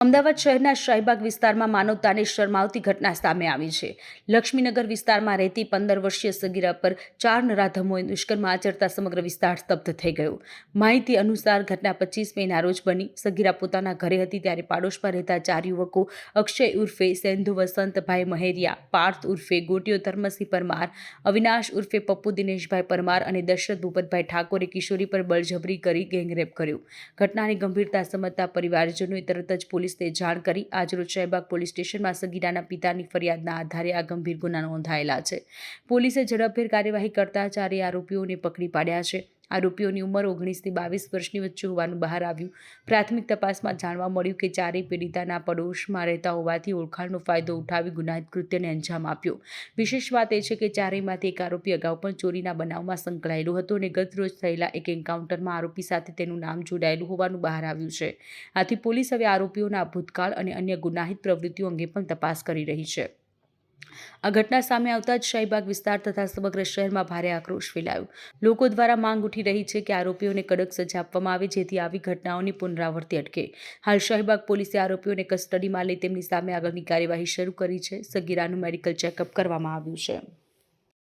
અમદાવાદ શહેરના શાહીબાગ વિસ્તારમાં માનવતાને શરમાવતી ઘટના સામે આવી છે. લક્ષ્મીનગર વિસ્તારમાં રહેતી પંદર વર્ષીય સગીરા પર ચાર નરાધમોએ દુષ્કર્મ આચરતા સમગ્ર વિસ્તાર સ્તબ્ધ થઈ ગયો. માહિતી અનુસાર ઘટના પચીસ મેના રોજ બની. સગીરા પોતાના ઘરે હતી ત્યારે પાડોશમાં રહેતા ચાર યુવકો અક્ષય ઉર્ફે સેન્ધુ વસંતભાઈ મહેરિયા, પાર્થ ઉર્ફે, ગોટીયો ધર્મસિંહ પરમાર, અવિનાશ ઉર્ફે, પપ્પુ દિનેશભાઈ પરમાર અને દશરથ ભૂપતભાઈ ઠાકોરે કિશોરી પર બળજબરી કરી ગેંગરેપ કર્યો. ઘટનાની ગંભીરતા સમજતા પરિવારજનોએ તરત જ પોલીસને જાણ કરી આજરોજ શહેબાગ પોલીસ સ્ટેશનમાં સગીરાના પિતાની ફરિયાદના આધારે આ ગંભીર ગુના નોંધાયેલા છે. પોલીસે ઝડપભેર કાર્યવાહી કરતા ચારેય આરોપીઓને પકડી પાડ્યા છે. આરોપીઓની ઉંમર ઓગણીસથી બાવીસ વર્ષની વચ્ચે હોવાનું બહાર આવ્યું. પ્રાથમિક તપાસમાં જાણવા મળ્યું કે ચારેય પીડિતાના પડોશમાં રહેતા હોવાથી ઓળખાણનો ફાયદો ઉઠાવી ગુનાહિત કૃત્યને અંજામ આપ્યો. વિશેષ વાત એ છે કે ચારેયમાંથી એક આરોપી અગાઉ પણ ચોરીના બનાવમાં સંકળાયેલો હતો અને ગત રોજ થયેલા એક એન્કાઉન્ટરમાં આરોપી સાથે તેનું નામ જોડાયેલું હોવાનું બહાર આવ્યું છે. આથી પોલીસ હવે આરોપીઓના ભૂતકાળ અને અન્ય ગુનાહિત પ્રવૃત્તિઓ અંગે પણ તપાસ કરી રહી છે. આ ઘટના સામે આવતા જ શાહીબાગ વિસ્તાર તથા સમગ્ર શહેરમાં ભારે આક્રોશ ફેલાયો. લોકો દ્વારા માંગ ઉઠી રહી છે કે આરોપીઓને કડક સજા આપવામાં આવે, જેથી આવી ઘટનાઓની પુનરાવૃત્તિ અટકે. હાલ શાહીબાગ પોલીસે આરોપીઓને કસ્ટડીમાં લઈ તેમની સામે આગળની કાર્યવાહી શરૂ કરી છે. સગીરાનું મેડિકલ ચેકઅપ કરવામાં આવ્યું છે.